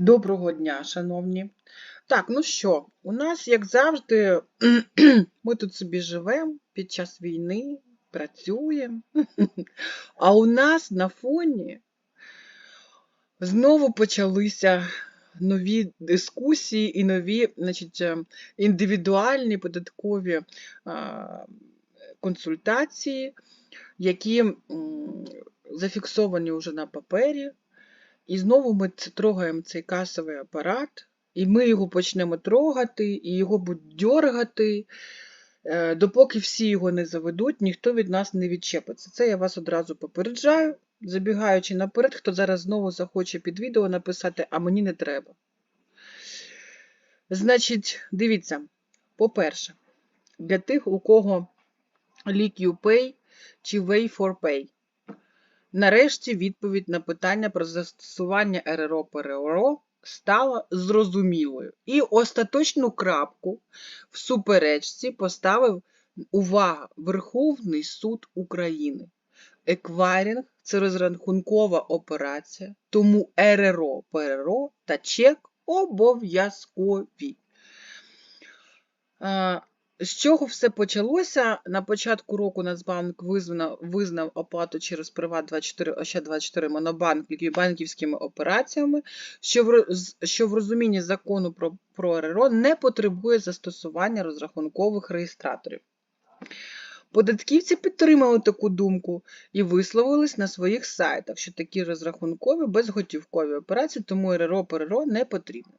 Доброго дня, шановні. Так, ну що, у нас, як завжди, ми тут собі живемо під час війни, працюємо, а у нас на фоні знову почалися нові дискусії і нові, значить, е, індивідуальні податкові консультації, які зафіксовані вже на папері. І знову ми трогаємо цей касовий апарат, і ми його почнемо трогати, і його будуть дьоргати. Е, Допоки всі його не заведуть, ніхто від нас не відчепиться. Це я вас одразу попереджаю, забігаючи наперед, хто зараз знову захоче під відео написати, а мені не треба. Значить, дивіться, по-перше, для тих, у кого Leak Pay чи Way for Pay. Нарешті відповідь на питання про застосування РРО ПРО стала зрозумілою. І остаточну крапку в суперечці поставив увага Верховний суд України. Еквайринг це розрахункова операція, тому РРО ПРО та чек обов'язкові. З чого все почалося? На початку року Нацбанк визнав, визнав оплату через Приват24, Ощад24 Монобанк банківськими операціями, що в, що в розумінні закону про, про РРО не потребує застосування розрахункових реєстраторів. Податківці підтримали таку думку і висловились на своїх сайтах, що такі розрахункові безготівкові операції, тому РРО ПРРО не потрібно.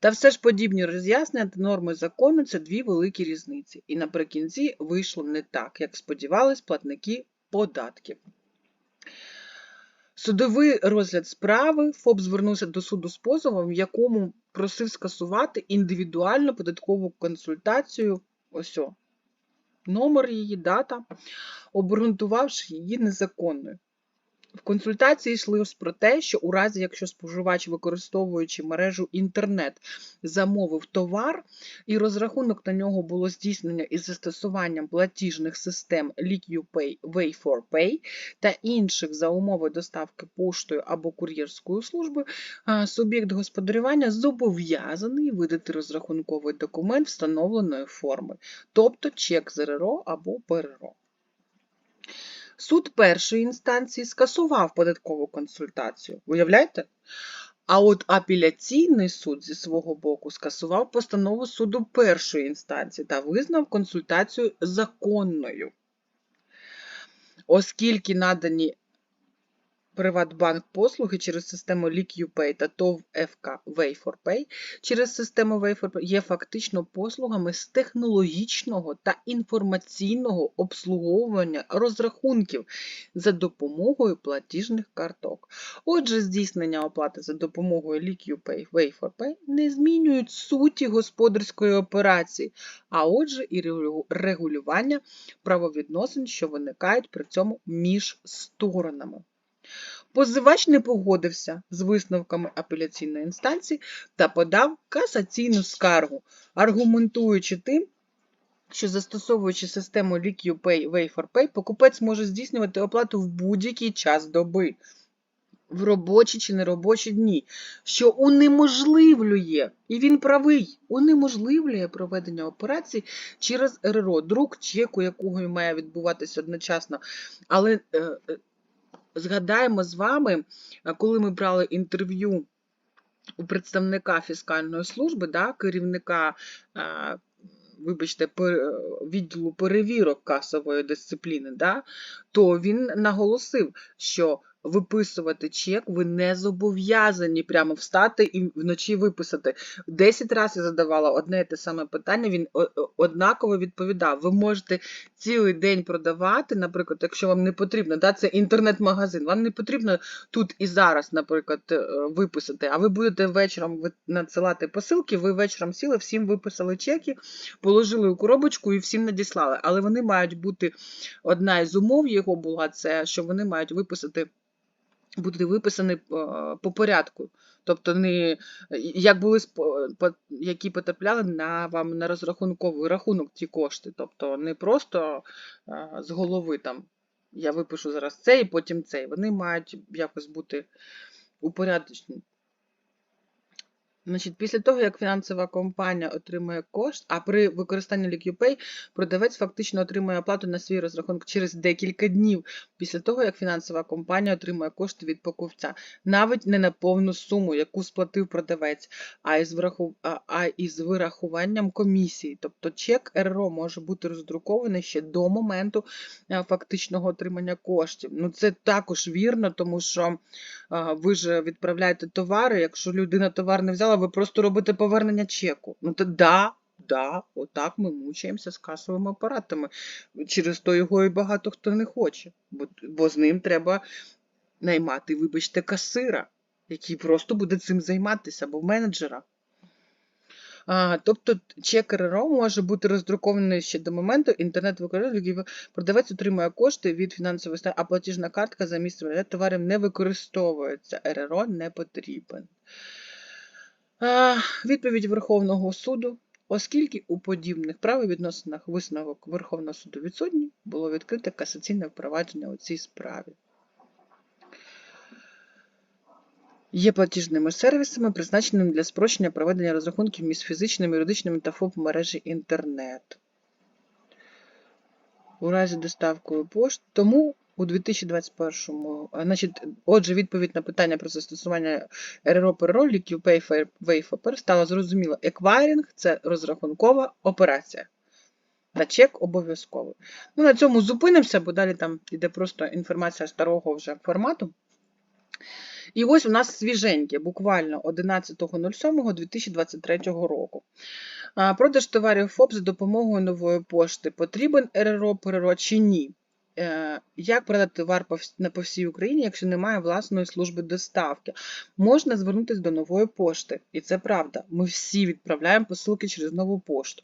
Та все ж подібні роз'яснення та норми закону це дві великі різниці. І наприкінці вийшло не так, як сподівались платники податків. Судовий розгляд справи ФОП звернувся до суду з позовом, в якому просив скасувати індивідуальну податкову консультацію. Ось номер її, дата, обґрунтувавши її незаконною. В консультації йшли про те, що у разі, якщо споживач, використовуючи мережу інтернет, замовив товар, і розрахунок на нього було здійснення із застосуванням платіжних систем LiquUpay, Way4Pay та інших за умови доставки поштою або кур'єрською службою, суб'єкт господарювання зобов'язаний видати розрахунковий документ встановленої форми, тобто чек з РРО або ПРРО. Суд першої інстанції скасував податкову консультацію. Уявляєте? А от апеляційний суд зі свого боку скасував постанову суду першої інстанції та визнав консультацію законною. Оскільки надані Приватбанк послуги через систему LiquUpay та ТОВ ФК Way4Pay через систему Way4Pay є фактично послугами з технологічного та інформаційного обслуговування розрахунків за допомогою платіжних карток. Отже, здійснення оплати за допомогою LiquUpay Way4Pay не змінюють суті господарської операції, а отже і регулювання правовідносин, що виникають при цьому між сторонами. Позивач не погодився з висновками апеляційної інстанції та подав касаційну скаргу, аргументуючи тим, що застосовуючи систему LiquUpay Way4Pay, покупець може здійснювати оплату в будь-який час доби, в робочі чи неробочі дні, що унеможливлює, і він правий, унеможливлює проведення операцій через РРО, друк чеку, якого має відбуватися одночасно. Але е, е, згадаємо з вами, коли ми брали інтерв'ю у представника фіскальної служби, да, керівника, вибачте, пер- відділу перевірок касової дисципліни, да, то він наголосив, що виписувати чек ви не зобов'язані прямо встати і вночі виписати. Десять разів я задавала одне і те саме питання, він однаково відповідав. Ви можете цілий день продавати, наприклад, якщо вам не потрібно, да, це інтернет-магазин, вам не потрібно тут і зараз, наприклад, е, виписати, а ви будете вечором надсилати посилки, ви вечором сіли, всім виписали чеки, положили у коробочку і всім надіслали. Але вони мають бути, одна із умов його була це, що вони мають виписати. Бути виписані е, по порядку. Тобто, не як були які потрапляли на вам на розрахунковий рахунок ті кошти. Тобто не просто е, з голови там я випишу зараз цей, потім цей. Вони мають якось бути упорядочені. Значить, після того, як фінансова компанія отримує кошт, а при використанні LiquidPay продавець фактично отримує оплату на свій розрахунок через декілька днів після того, як фінансова компанія отримує кошти від покупця, навіть не на повну суму, яку сплатив продавець, а із, враху... а, із вирахуванням комісії. Тобто чек РРО може бути роздрукований ще до моменту фактичного отримання коштів. Ну, це також вірно, тому що ви ж відправляєте товари, якщо людина товар не взяла, ви просто робите повернення чеку. Ну, то да, да, отак ми мучаємося з касовими апаратами. Через то його і багато хто не хоче, бо, бо з ним треба наймати, вибачте, касира, який просто буде цим займатися, або менеджера. А, тобто чек РРО може бути роздрукований ще до моменту інтернет використання, продавець отримує кошти від фінансової станції, а платіжна картка за місцем товарів не використовується. РРО не потрібен. Відповідь Верховного суду. Оскільки у подібних правовідносинах висновок Верховного суду відсутній, було відкрите касаційне впровадження у цій справі. Є платіжними сервісами, призначеними для спрощення проведення розрахунків між фізичними, юридичними та ФОП мережі інтернет. У разі доставкою пошт. Тому у 2021 значить, отже, відповідь на питання про застосування РРО ПРО, LiquidPay Wayfaper стала зрозуміла. Еквайринг – це розрахункова операція. Та чек обов'язковий. Ну, на цьому зупинимося, бо далі там йде просто інформація старого вже формату. І ось у нас свіженьке, буквально 11.07.2023 року. Продаж товарів ФОП за допомогою нової пошти. Потрібен РРО, ПРРО чи ні? Е, Як продати товар по всій Україні, якщо немає власної служби доставки? Можна звернутися до нової пошти. І це правда. Ми всі відправляємо посилки через нову пошту.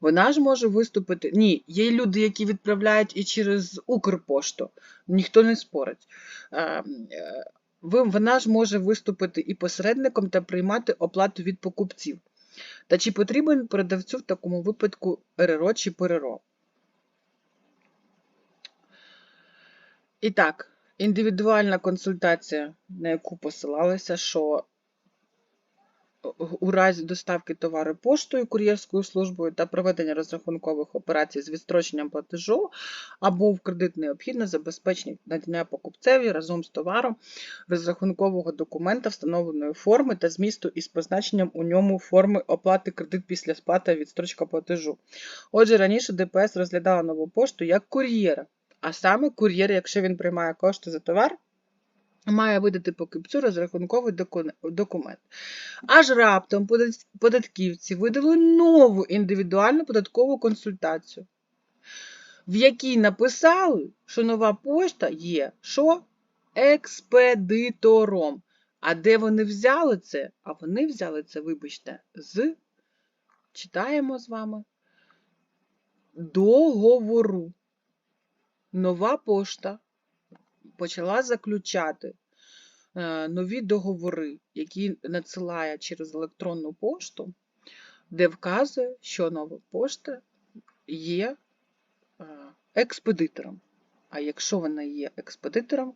Вона ж може виступити. Ні, є люди, які відправляють і через Укрпошту. Ніхто не спорить. Е, е, Вона ж може виступити і посередником та приймати оплату від покупців. Та чи потрібен продавцю в такому випадку РРО чи ПРРО? І так, індивідуальна консультація, на яку посилалися, що у разі доставки товару поштою, кур'єрською службою та проведення розрахункових операцій з відстроченням платежу або в кредит необхідно забезпечення надання покупцеві разом з товаром розрахункового документа встановленої форми та змісту із позначенням у ньому форми оплати кредит після сплати відстрочка платежу. Отже, раніше ДПС розглядала нову пошту як кур'єра, а саме кур'єр, якщо він приймає кошти за товар, має видати покупцю розрахунковий документ. Аж раптом податківці видали нову індивідуальну податкову консультацію, в якій написали, що нова пошта є що? Експедитором. А де вони взяли це? А вони взяли це, вибачте, з, читаємо з вами, договору. Нова пошта почала заключати е, нові договори, які надсилає через електронну пошту, де вказує, що нова пошта є е, експедитором. А якщо вона є експедитором,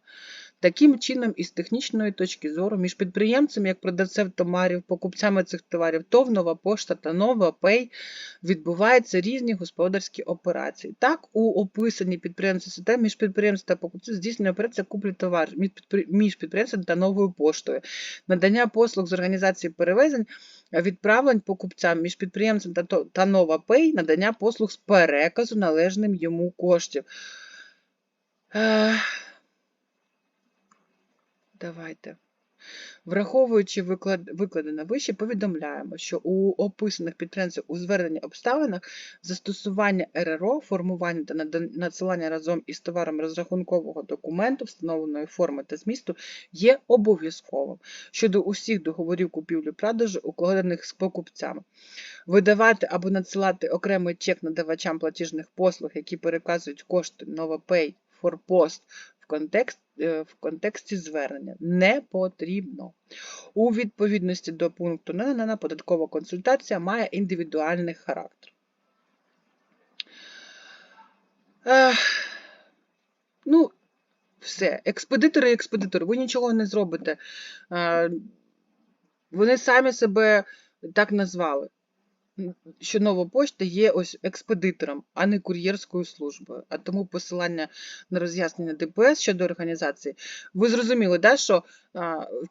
таким чином, із технічної точки зору, між підприємцем, як продавцем товарів, покупцями цих товарів, ТОВ, Нова Пошта та Нова Пей відбуваються різні господарські операції. Так, у описанні підприємця системи між підприємцем та покупцем здійснює операція куплі товарів між підприємцем та новою поштою, надання послуг з організації перевезень, відправлень покупцям між підприємцем та, та Нова Пей, надання послуг з переказу належним йому коштів. Давайте. Враховуючи виклад- викладене вище, повідомляємо, що у описаних підприємців у зверненні обставинах застосування РРО, формування та надсилання разом із товаром розрахункового документу, встановленої форми та змісту, є обов'язковим щодо усіх договорів купівлі-продажу, укладених з покупцями. Видавати або надсилати окремий чек надавачам платіжних послуг, які переказують кошти NovaPay, ForPost в контекст е, в контексті звернення не потрібно. У відповідності до пункту НН податкова консультація має індивідуальний характер. Ех, ну, все, експедитори і експедитори, ви нічого не зробите. Е, Вони самі себе так назвали, що нова пошта є ось експедитором, а не кур'єрською службою. А тому посилання на роз'яснення ДПС щодо організації. Ви зрозуміли, да, що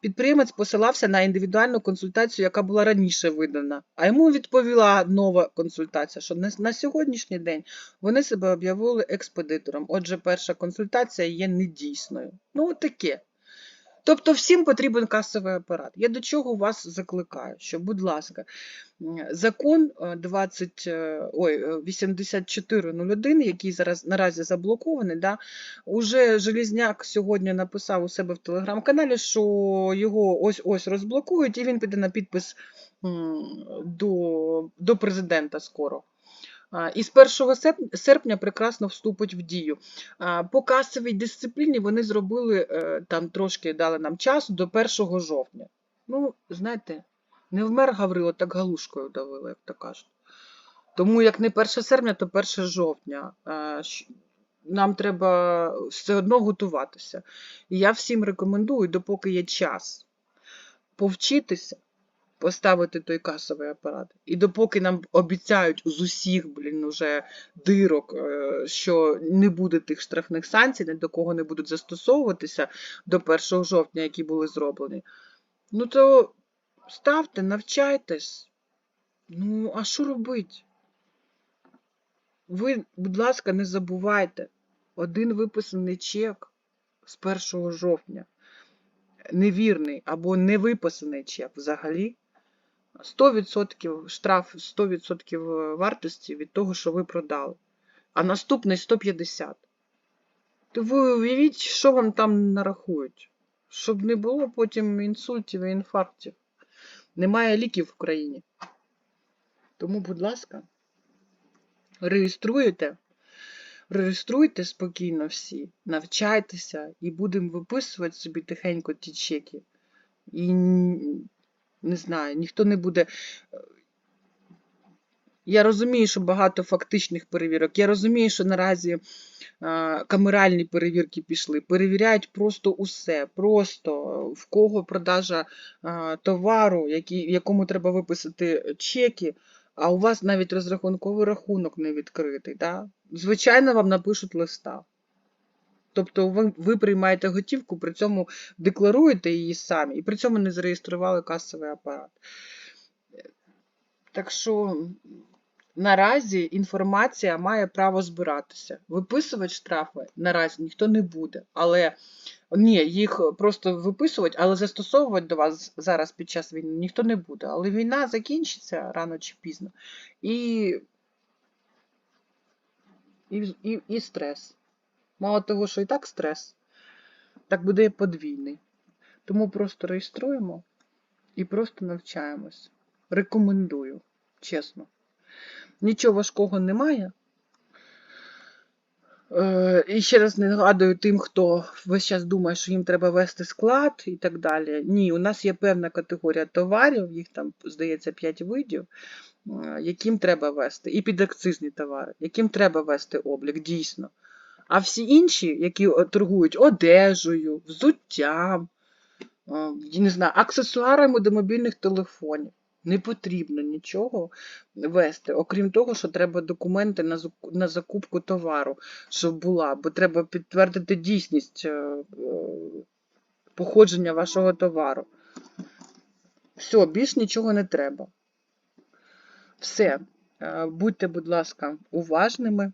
підприємець посилався на індивідуальну консультацію, яка була раніше видана, а йому відповіла нова консультація, що на сьогоднішній день вони себе об'явили експедитором. Отже, перша консультація є недійсною. Ну, от таке. Тобто всім потрібен касовий апарат. Я до чого вас закликаю, що, будь ласка, закон е, 20, е, ой, е, 8401, який зараз наразі заблокований, да, уже Желізняк сьогодні написав у себе в телеграм-каналі, що його ось-ось розблокують, і він піде на підпис до, до президента скоро. І з 1 серпня прекрасно вступить в дію. По касовій дисципліні вони зробили е, там трошки дали нам часу до 1 жовтня. Ну, знаєте, не вмер Гаврило, так галушкою давили, як то кажуть. Тому як не 1 серпня, то 1 жовтня. Нам треба все одно готуватися. І я всім рекомендую, допоки є час, повчитися, поставити той касовий апарат. І допоки нам обіцяють з усіх, блін, уже дирок, е, що не буде тих штрафних санкцій, ні до кого не будуть застосовуватися до 1 жовтня, які були зроблені, ну то ставте, навчайтесь. Ну, а що робить? Ви, будь ласка, не забувайте, один виписаний чек з 1 жовтня, невірний або не виписаний чек взагалі, 100% штраф 100% вартості від того, що ви продали, а наступний 150. То ви уявіть, що вам там нарахують, щоб не було потім інсультів і інфарктів. Немає ліків в країні. Тому, будь ласка, реєструєте, реєструйте спокійно всі, навчайтеся і будемо виписувати собі тихенько ті чеки. І не знаю, ніхто не буде. Я розумію, що багато фактичних перевірок. Я розумію, що наразі камеральні перевірки пішли. Перевіряють просто усе. Просто в кого продажа товару, якому треба виписати чеки, а у вас навіть розрахунковий рахунок не відкритий. Да? Звичайно, вам напишуть листа. Тобто ви, ви приймаєте готівку, при цьому декларуєте її самі, і при цьому не зареєстрували касовий апарат. Так що наразі інформація має право збиратися. Виписувати штрафи наразі ніхто не буде. Але ні, їх просто виписувати, але застосовувати до вас зараз під час війни ніхто не буде. Але війна закінчиться рано чи пізно. І, і, і, і стрес. Мало того, що і так стрес, так буде подвійний. Тому просто реєструємо і просто навчаємось. Рекомендую, чесно. Нічого важкого немає. Е, І ще раз нагадую тим, хто весь час думає, що їм треба вести склад і так далі. Ні, у нас є певна категорія товарів, їх там, здається, 5 видів, е, яким треба вести, і підакцизні товари, яким треба вести облік, дійсно. А всі інші, які е, торгують одежею, взуттям, е, не знаю, аксесуарами до мобільних телефонів, не потрібно нічого вести, окрім того, що треба документи на закупку товару, щоб була, бо треба підтвердити дійсність е, походження вашого товару. Все, більш нічого не треба. Все. Будьте, будь ласка, уважними,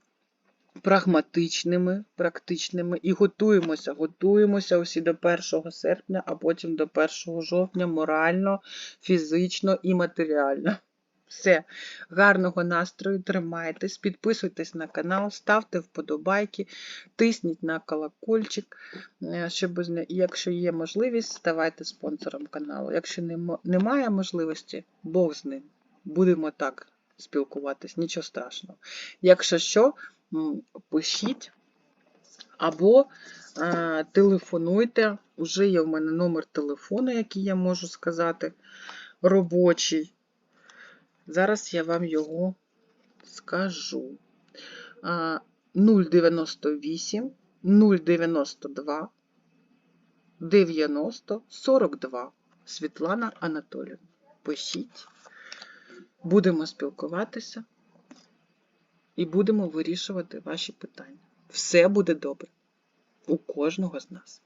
прагматичними, практичними і готуємося, готуємося усі до 1 серпня, а потім до 1 жовтня морально, фізично і матеріально. Все. Гарного настрою, тримайтесь, підписуйтесь на канал, ставте вподобайки, тисніть на колокольчик, е, щоб якщо є можливість, ставайте спонсором каналу. Якщо немає можливості, Бог з ним. Будемо так спілкуватись, нічого страшного. Якщо що, пишіть або е, телефонуйте. Уже є в мене номер телефону, який я можу сказати, робочий. Зараз я вам його скажу. 098 092 90 42. Світлана Анатоліївна. Пишіть, будемо спілкуватися і будемо вирішувати ваші питання. Все буде добре у кожного з нас.